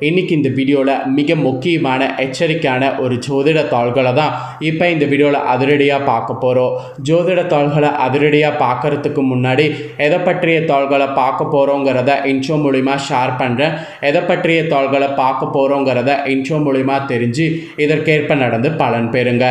இன்னைக்கு இந்த வீடியோவில் மிக முக்கியமான எச்சரிக்கையான ஒரு ஜோதிட தாள்களை தான் இப்போ இந்த வீடியோவில் அதிரடியாக பார்க்க போகிறோம் ஜோதிட தாள்களை அதிரடியாக பார்க்கறதுக்கு முன்னாடி எதை பற்றிய தாள்களை பார்க்க போகிறோங்கிறத இன்ட்ரோ மூலிமா ஷேர் பண்ணுறேன் எதை பற்றிய தாள்களை பார்க்க போகிறோங்கிறத இன்ட்ரோ மூலிமா தெரிஞ்சு இதற்கேற்ப நடந்து பலன் பெறுங்க.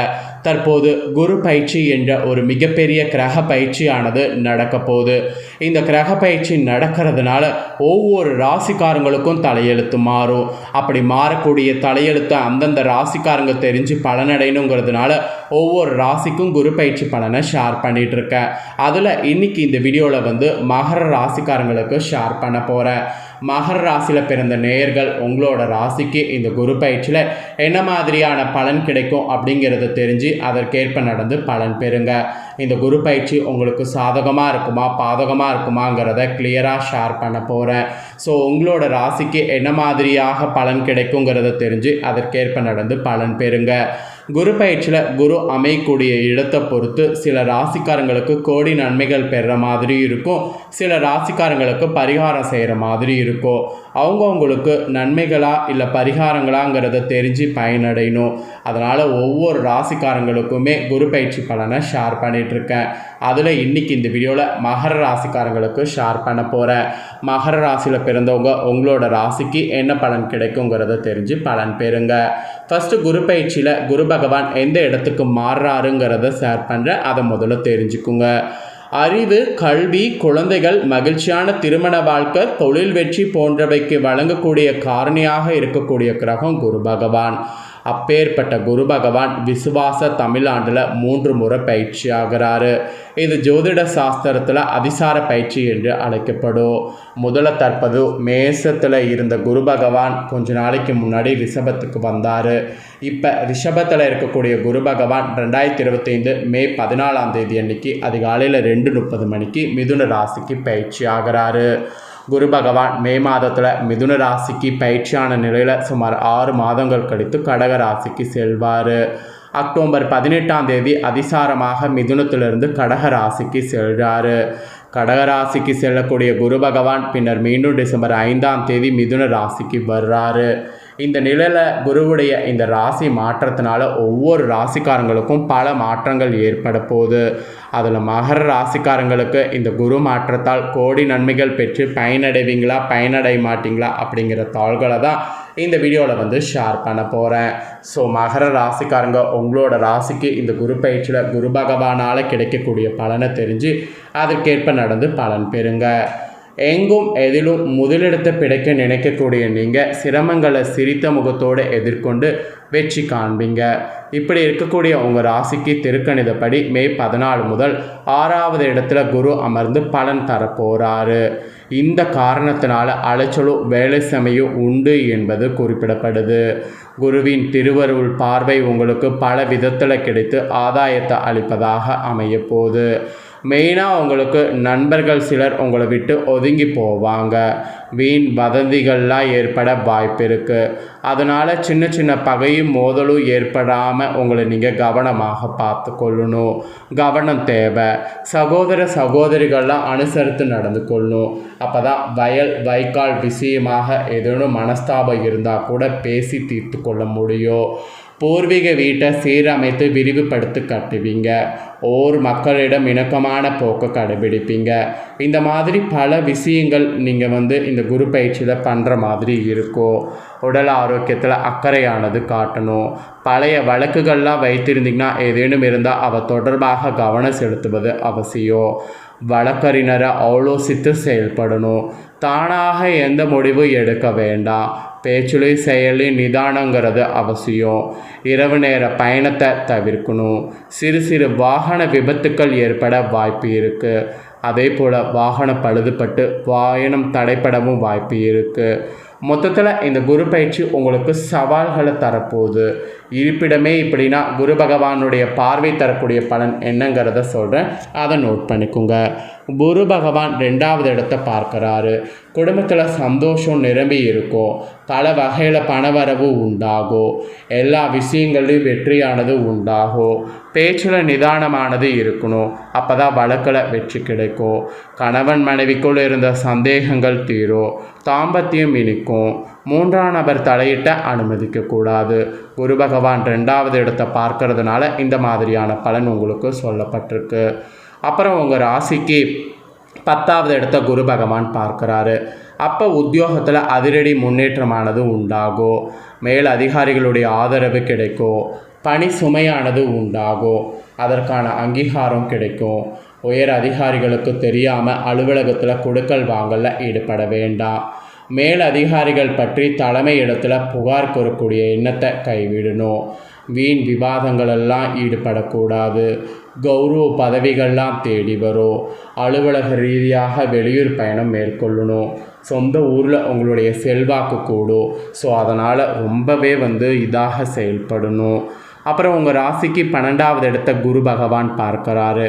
தற்போது குரு பயிற்சி என்ற ஒரு மிகப்பெரிய கிரக பயிற்சியானது நடக்க போகுது. இந்த கிரக பயிற்சி நடக்கிறதுனால ஒவ்வொரு ராசிக்காரங்களுக்கும் தலையெழுத்து மாறும். அப்படி மாறக்கூடிய தலையெழுத்தை அந்தந்த ராசிக்காரங்க தெரிஞ்சு பலனடையணுங்கிறதுனால ஒவ்வொரு ராசிக்கும் குரு பயிற்சி பலனை ஷேர் பண்ணிகிட்ருக்கேன் அதில் இன்னைக்கு இந்த வீடியோவில் வந்து மகர ராசிக்காரங்களுக்கு ஷேர் பண்ண போகிறேன் மகர ராசியில் பிறந்த நேயர்கள் உங்களோட ராசிக்கு இந்த குரு பயிற்சியில் என்ன மாதிரியான பலன் கிடைக்கும் அப்படிங்கிறத தெரிஞ்சு அதற்கேற்ப நடந்து பலன் பெறுங்க. இந்த குரு பயிற்சி உங்களுக்கு சாதகமாக இருக்குமா பாதகமாக இருக்குமாங்கிறத கிளியராக ஷேர் பண்ண போகிறேன் ஸோ உங்களோட ராசிக்கு என்ன மாதிரியாக பலன் கிடைக்குங்கிறத தெரிஞ்சு அதற்கேற்ப நடந்து பலன் பெறுங்க. குரு பயிற்சியில் குரு அமையக்கூடிய இடத்தை பொறுத்து சில ராசிக்காரங்களுக்கு கோடி நன்மைகள் பெற மாதிரி இருக்கும். சில ராசிக்காரங்களுக்கு பரிகாரம் செய்கிற மாதிரி இருக்கும். அவங்கவுங்களுக்கு நன்மைகளா இல்லை பரிகாரங்களாங்கிறத தெரிஞ்சு பயனடையணும். அதனால் ஒவ்வொரு ராசிக்காரங்களுக்குமே குரு பயிற்சி பலனை ஷேர் பண்ணிகிட்ருக்கேன் அதில் இன்றைக்கி இந்த வீடியோவில் மகர ராசிக்காரங்களுக்கு ஷேர் பண்ண போகிறேன் மகர ராசியில் பிறந்தவங்க உங்களோட ராசிக்கு என்ன பலன் கிடைக்குங்கிறத தெரிஞ்சு பலன் பெறுங்க. ஃபஸ்ட்டு குரு பயிற்சியில் குரு பகவான் எந்த இடத்துக்கு மாறுறாருங்கிறத ஷேர் பண்ணுறேன் அதை முதல்ல தெரிஞ்சுக்குங்க. அறிவு கல்வி குழந்தைகள் மகிழ்ச்சியான திருமண வாழ்க்கை தொழில் வெற்றி போன்றவைக்கு வழங்கக்கூடிய காரணியாக இருக்கக்கூடிய கிரகம் குரு பகவான். அப்பேற்பட்ட குரு பகவான் விசுவாச தமிழாண்டில் மூன்று முறை பயிற்சி ஆகிறாரு. இது ஜோதிட சாஸ்திரத்தில் அதிசார பயிற்சி என்று அழைக்கப்படும். முதல்ல தற்போது மேசத்தில் இருந்த குரு பகவான் கொஞ்ச நாளைக்கு முன்னாடி ரிஷபத்துக்கு வந்தார். இப்போ ரிஷபத்தில் இருக்கக்கூடிய குரு பகவான் ரெண்டாயிரத்தி இருபத்தைந்து மே பதினாலாம் தேதி அன்னைக்கு அதிகாலையில் ரெண்டு முப்பது மணிக்கு மிதுன ராசிக்கு பயிற்சி ஆகிறாரு. குரு பகவான் மே மாதத்தில் மிதுன ராசிக்கு பயிற்சியான நிலையில் சுமார் ஆறு மாதங்கள் கழித்து கடக ராசிக்கு செல்வார். அக்டோபர் பதினெட்டாம் தேதி அதிசாரமாக மிதுனத்திலிருந்து கடக ராசிக்கு செல்கிறாரு கடகராசிக்கு செல்லக்கூடிய குரு பகவான் பின்னர் மீண்டும் டிசம்பர் ஐந்தாம் தேதி மிதுன ராசிக்கு வர்றாரு. இந்த நிலையில் குருவுடைய இந்த ராசி மாற்றத்தினால ஒவ்வொரு ராசிக்காரங்களுக்கும் பல மாற்றங்கள் ஏற்பட போகுது. அதில் மகர ராசிக்காரங்களுக்கு இந்த குரு மாற்றத்தால் கோடி நன்மைகள் பெற்று பயனடைவீங்களா பயனடைய மாட்டீங்களா அப்படிங்கிற தாள்களை தான் இந்த வீடியோவில் வந்து ஷேர் பண்ண போகிறேன் ஸோ மகர ராசிக்காரங்க உங்களோட ராசிக்கு இந்த குரு பயிற்சியில் குரு பகவானால் கிடைக்கக்கூடிய பலனை தெரிஞ்சு அதற்கேற்ப நடந்து பலன் பெறுங்க. எங்கும் எதிலும் முதலிடத்தை பிடிக்க நினைக்கக்கூடிய நீங்கள் சிரமங்களை சிரித்த முகத்தோடு எதிர்கொண்டு வெற்றி காண்பீங்க. இப்படி இருக்கக்கூடிய உங்கள் ராசிக்கு திருக்கணிதப்படி மே பதினாலு முதல் ஆறாவது இடத்துல குரு அமர்ந்து பலன் தரப்போகிறாரு இந்த காரணத்தினால அலைச்சலும் வேலை சமயம் உண்டு என்பது குறிப்பிடப்படுது. குருவின் திருவருள் பார்வை உங்களுக்கு பல விதத்தில் கிடைத்து ஆதாயத்தை அளிப்பதாக அமையப்போகுது. மெயினாக உங்களுக்கு நண்பர்கள் சிலர் உங்களை விட்டு ஒதுங்கி போவாங்க. வீண் வதந்திகள்லாம் ஏற்பட வாய்ப்பு இருக்குது அதனால் சின்ன சின்ன பகையும் மோதலும் ஏற்படாமல் உங்களை நீங்கள் கவனமாக பார்த்து கொள்ளணும் கவனம் தேவை. சகோதர சகோதரிகள்லாம் அனுசரித்து நடந்து கொள்ளணும். அப்போ தான் வயல் வைக்கால் விஷயமாக ஏதேனும் மனஸ்தாபம் இருந்தால் கூட பேசி தீர்த்து கொள்ள முடியும். பூர்வீக வீட்டை சீரமைத்து விரிவுபடுத்தி கட்டுவீங்க. ஓர் மக்களிடம் இணக்கமான போக்கை கடைபிடிப்பீங்க. இந்த மாதிரி பல விஷயங்கள் நீங்கள் வந்து இந்த குரு பயிற்சியில் பண்ணுற மாதிரி இருக்கும் உடல் ஆரோக்கியத்தில் அக்கறையானது காட்டணும். பழைய வழக்குகள்லாம் வைத்திருந்தீங்கன்னா ஏதேனும் இருந்தால் அவ தொடர்பாக கவனம் செலுத்துவது அவசியம். வழக்கறிஞரை ஆலோசித்து செயல்படணும். தானாக எந்த முடிவும் எடுக்க வேண்டாம். பேச்சுலை செயலின் நிதானங்கிறது அவசியம். இரவு நேர பயணத்தை தவிர்க்கணும். சிறு சிறு வாகன விபத்துக்கள் ஏற்பட வாய்ப்பு இருக்குது அதே போல் வாகனம் பழுதுபட்டு வாயனம் தடைப்படவும் வாய்ப்பு இருக்குது மொத்தத்தில் இந்த குரு பயிற்சி உங்களுக்கு சவால்களை தரப்போகுது. இருப்பிடமே இப்படின்னா குரு பகவானுடைய பார்வை தரக்கூடிய பலன் என்னங்கிறத சொல்கிறேன் அதை நோட் பண்ணிக்கோங்க. குரு பகவான் ரெண்டாவது இடத்த பார்க்குறாரு. குடும்பத்தில் சந்தோஷம் நிரம்பி இருக்கும். பல வகையில் பணவரவு உண்டாகும். எல்லா விஷயங்கள்லையும் வெற்றியானது உண்டாகும். பேச்சில் நிதானமானது இருக்கணும். அப்போ தான் வழக்கில் வெற்றி கிடைக்கும். கணவன் மனைவிக்குள் இருந்த சந்தேகங்கள் தீரும். தாம்பத்தியம் இனிக்கும். இருக்கும். மூன்றாம் நபர் தலையிட்ட அனுமதிக்கக்கூடாது. குரு பகவான் ரெண்டாவது இடத்தை பார்க்கறதுனால இந்த மாதிரியான பலன் உங்களுக்கு சொல்லப்பட்டிருக்கு. அப்புறம் உங்கள் ராசிக்கு பத்தாவது இடத்த குரு பகவான் பார்க்குறாரு. அப்போ உத்தியோகத்தில் அதிரடி முன்னேற்றமானது உண்டாகும் மேல் அதிகாரிகளுடைய ஆதரவு கிடைக்கும் பணி சுமையானது உண்டாகும் அதற்கான அங்கீகாரம் கிடைக்கும் உயர் அதிகாரிகளுக்கு தெரியாமல் அலுவலகத்தில் கொடுக்கல் வாங்கல ஈடுபட வேண்டாம். மேல் அதிகாரிகள் பற்றி தலைமை இடத்துல புகார் கூறக்கூடிய எண்ணத்தை கைவிடணும். வீண் விவாதங்களெல்லாம் ஈடுபடக்கூடாது. கௌரவ பதவிகள்லாம் தேடி வரும். அலுவலக ரீதியாக வெளியூர் பயணம் மேற்கொள்ளணும். சொந்த ஊரில் உங்களுடைய செல்வாக்கு கூடும். ஸோ அதனால் ரொம்பவே வந்து இதாக செயல்படணும். அப்புறம் உங்கள் ராசிக்கு பன்னெண்டாவது இடத்த குரு பகவான் பார்க்குறாரு.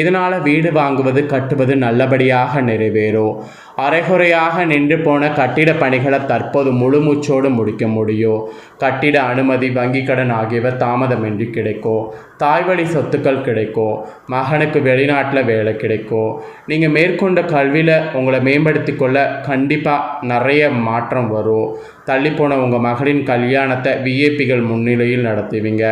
இதனால் வீடு வாங்குவது கட்டுவது நல்லபடியாக நிறைவேறும். அரைகுறையாக நின்று போன கட்டிட பணிகளை தற்போது முழுமூச்சோடு முடிக்க முடியும் கட்டிட அனுமதி வங்கி கடன் ஆகியவை தாமதமின்றி கிடைக்கும் தாய்வழி சொத்துக்கள் கிடைக்கும் மகனுக்கு வெளிநாட்டில் வேலை கிடைக்கும் நீங்கள் மேற்கொண்ட கல்வியில் உங்களை மேம்படுத்தி கொள்ள கண்டிப்பாக நிறைய மாற்றம் வரும் தள்ளிப்போன உங்கள் மகளின் கல்யாணத்தை விஏபிகள் முன்னிலையில் நடத்துவீங்க.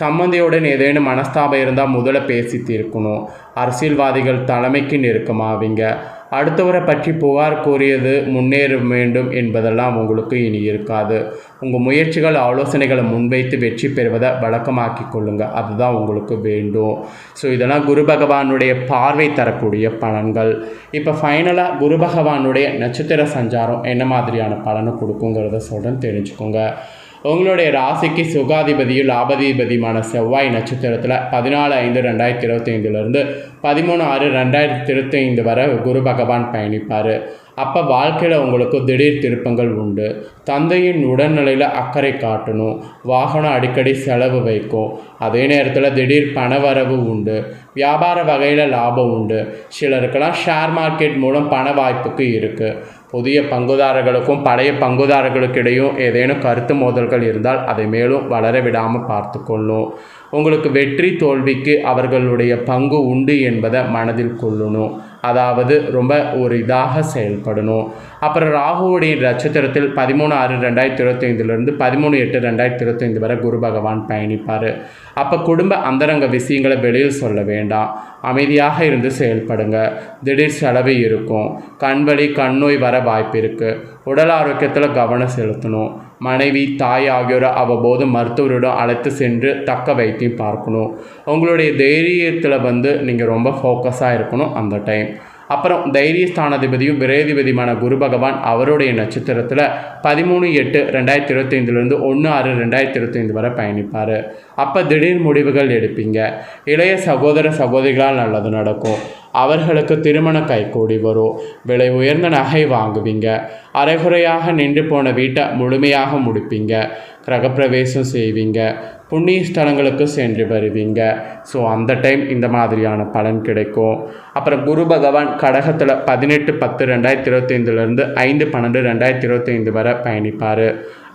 சம்மந்தியுடன் ஏதேனும் மனஸ்தாபம் இருந்தால் முதல்ல பேசி தீர்க்கணும். அரசியல்வாதிகள் தலைமைக்கு நெருக்கமாவீங்க. அடுத்தவரை பற்றி புகார் கூறியது முன்னேற வேண்டும் என்பதெல்லாம் உங்களுக்கு இனி இருக்காது. உங்கள் முயற்சிகள் ஆலோசனைகளை முன்வைத்து வெற்றி பெறுவதை வழக்கமாக்கி கொள்ளுங்கள் அதுதான் உங்களுக்கு வேண்டும். ஸோ இதெல்லாம் குரு பகவானுடைய பார்வை தரக்கூடிய பலன்கள். இப்போ ஃபைனலாக குரு பகவானுடைய நட்சத்திர சஞ்சாரம் என்ன மாதிரியான பலனை கொடுக்குங்கிறத சொல்கிறேன் தெரிஞ்சுக்கோங்க. உங்களுடைய ராசிக்கு சுகாதிபதியும் லாபதிபதியுமான செவ்வாய் நட்சத்திரத்தில் பதினாலு ஐந்து ரெண்டாயிரத்தி இருபத்தைந்துலேருந்து பதிமூணு ஆறு ரெண்டாயிரத்தி இருபத்தைந்து வரை குரு பகவான் பயணிப்பார். அப்போ வாழ்க்கையில் உங்களுக்கு திடீர் திருப்பங்கள் உண்டு. தந்தையின் உடல்நிலையில் அக்கறை காட்டணும். வாகனம் அடிக்கடி செலவு வைக்கும். அதே நேரத்தில் திடீர் பணவரவு உண்டு. வியாபார வகையில் லாபம் உண்டு. சிலருக்கெல்லாம் ஷேர் மார்க்கெட் மூலம் பண வாய்ப்புக்கு இருக்குது புதிய பங்குதாரர்களுக்கும் பழைய பங்குதாரர்களுக்கிடையும் ஏதேனும் கருத்து மோதல்கள் இருந்தால் அதை மேலும் வளர விடாமல் பார்த்து கொள்ளும். உங்களுக்கு வெற்றி தோல்விக்கு அவர்களுடைய பங்கு உண்டு என்பதை மனதில் கொள்ளணும். அதாவது ரொம்ப ஒரு இதாக செயல்படணும். அப்புறம் ராகுவுடைய நட்சத்திரத்தில் பதிமூணு ஆறு ரெண்டாயிரத்தி இருபத்தைந்துலேருந்து பதிமூணு எட்டு ரெண்டாயிரத்தி இருபத்தைந்து வரை குரு பகவான் பயணிப்பார். அப்போ குடும்ப அந்தரங்க விஷயங்களை வெளியில் சொல்ல வேண்டாம். அமைதியாக இருந்து செயல்படுங்க. திடீர் செலவு இருக்கும். கண்வழி கண்ணோய் வர வாய்ப்பு இருக்குது உடல் ஆரோக்கியத்தில் கவனம் செலுத்தணும். மனைவி தாய் ஆகியோரை அவ்வப்போது மருத்துவரிடம் அழைத்து சென்று தக்க வைத்தியம் பார்க்கணும். உங்களுடைய தைரியத்தில் வந்து நீங்கள் ரொம்ப ஃபோக்கஸாக இருக்கணும் அந்த டைம் அப்புறம் தைரியஸ்தானாதிபதியும் விரேதிபதியுமான குரு பகவான் அவருடைய நட்சத்திரத்தில் பதிமூணு எட்டு ரெண்டாயிரத்தி இருபத்தைந்துலேருந்து ஒன்று ஆறு ரெண்டாயிரத்தி இருபத்தைந்து வரை பயணிப்பார். அப்போ திடீர் முடிவுகள் எடுப்பீங்க. இளைய சகோதர சகோதரிகளால் நல்லது நடக்கும். அவர்களுக்கு திருமண கைகூடி வரும். விலை உயர்ந்த நகை வாங்குவீங்க. அரைகுறையாக நின்று போன வீட்டை முழுமையாக முடிப்பீங்க. கிரகப்பிரவேசம் செய்வீங்க. புண்ணிய ஸ்தலங்களுக்கு சென்று வருவீங்க. ஸோ அந்த டைம் இந்த மாதிரியான பலன் கிடைக்கும். அப்புறம் குரு பகவான் கடகத்தில் பதினெட்டு பத்து ரெண்டாயிரத்தி இருபத்தைந்துலேருந்து ஐந்து பன்னெண்டு ரெண்டாயிரத்தி இருபத்தைந்து வரை பயணிப்பார்.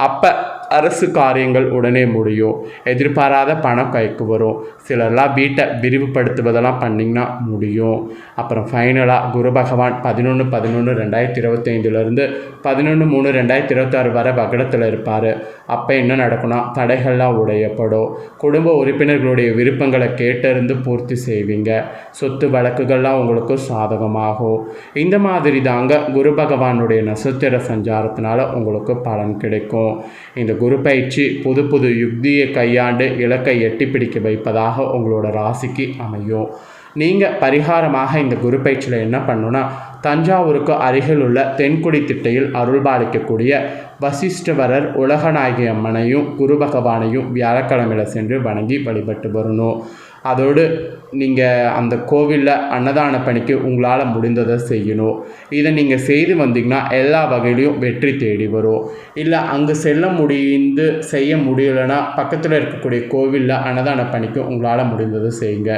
அப்போ அரசு காரியங்கள் உடனே முடியும். எதிர்பாராத பணம் கைக்கு வரும். சிலர்லாம் வீட்டை விரிவுபடுத்துவதெல்லாம் பண்ணிங்கன்னா முடியும். அப்புறம் ஃபைனலாக குரு பகவான் பதினொன்று பதினொன்று ரெண்டாயிரத்தி இருபத்தைந்துலேருந்து பதினொன்று மூணு ரெண்டாயிரத்தி இருபத்தாறு வரை பகடத்தில் இருப்பார். அப்போ என்ன நடக்கும்னா தடைகள்லாம் உடையப்படும். குடும்ப உறுப்பினர்களுடைய விருப்பங்களை கேட்டிருந்து பூர்த்தி செய்வீங்க. சொத்து வழக்குகள்லாம் உங்களுக்கு சாதகமாகும். இந்த மாதிரி தாங்க குரு பகவானுடைய நட்சத்திர சஞ்சாரத்தினால உங்களுக்கு பலன் கிடைக்கும். இந்த குரு பயிற்சி புது புது யுக்தியை கையாண்டு இலக்கை எட்டி பிடிக்க வைப்பதாக உங்களோட ராசிக்கு அமையும். நீங்கள் பரிகாரமாக இந்த குரு பயிற்சியில் என்ன பண்ணுன்னா தஞ்சாவூருக்கு அருகில் உள்ள தென்குடி திட்டையில் அருள்பாலிக்கக்கூடிய வசிஷ்டவரர் உலகநாயகி அம்மனையும் குரு பகவானையும் வியாழக்கிழமையில் சென்று வணங்கி வழிபட்டு வரணும் அதோடு நீங்கள் அந்த கோவிலில் அன்னதான பணிக்கு உங்களால் முடிந்ததை செய்யணும் இதை நீங்கள் செய்து வந்தீங்கன்னா எல்லா வகையிலையும் வெற்றி தேடி வரும் இல்லை அங்கே செல்ல முடிந்து செய்ய முடியலைன்னா பக்கத்தில் இருக்கக்கூடிய கோவிலில் அன்னதான பணிக்கு உங்களால் முடிந்ததை செய்யுங்க.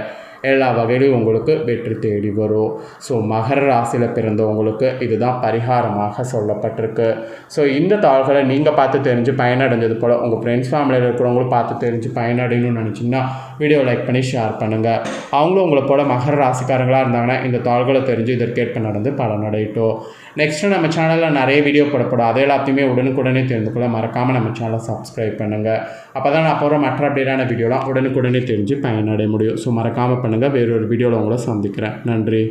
எல்லா வகையிலும் உங்களுக்கு வெற்றி தேடி வரும். ஸோ மகர ராசியில் பிறந்தவங்களுக்கு இதுதான் பரிகாரமாக சொல்லப்பட்டிருக்கு. ஸோ இந்த தாள்களை நீங்கள் பார்த்து தெரிஞ்சு பயனடைஞ்சது போல் உங்கள் ஃப்ரெண்ட்ஸ் ஃபேமிலியில் இருக்கிறவங்களும் பார்த்து தெரிஞ்சு பயனடையணும்னு நினச்சிங்கன்னா வீடியோ லைக் பண்ணி ஷேர் பண்ணுங்கள் அவங்களும் உங்களை போல மகர ராசிக்காரங்களாக இருந்தாங்கன்னா இந்த தாள்களை தெரிஞ்சு இதற்கேற்ப நடந்து பலனடையட்டும் நெக்ஸ்ட்டு நம்ம சேனலில் நிறைய வீடியோ போடப்படும். அதை எல்லாத்தையுமே உடனுக்குடனே தெரிந்து கொள்ள மறக்காமல் நம்ம சேனலை சப்ஸ்கிரைப் பண்ணுங்கள் அப்போ தான் நான் போகிற மற்ற அப்படியான வீடியோலாம் உடனுக்குடனே தெரிஞ்சு பயனடைய முடியும். ஸோ மறக்காமல் பண்ணுங்கள் வேறொரு வீடியோவில் உங்களை சந்திக்கிறேன். நன்றி.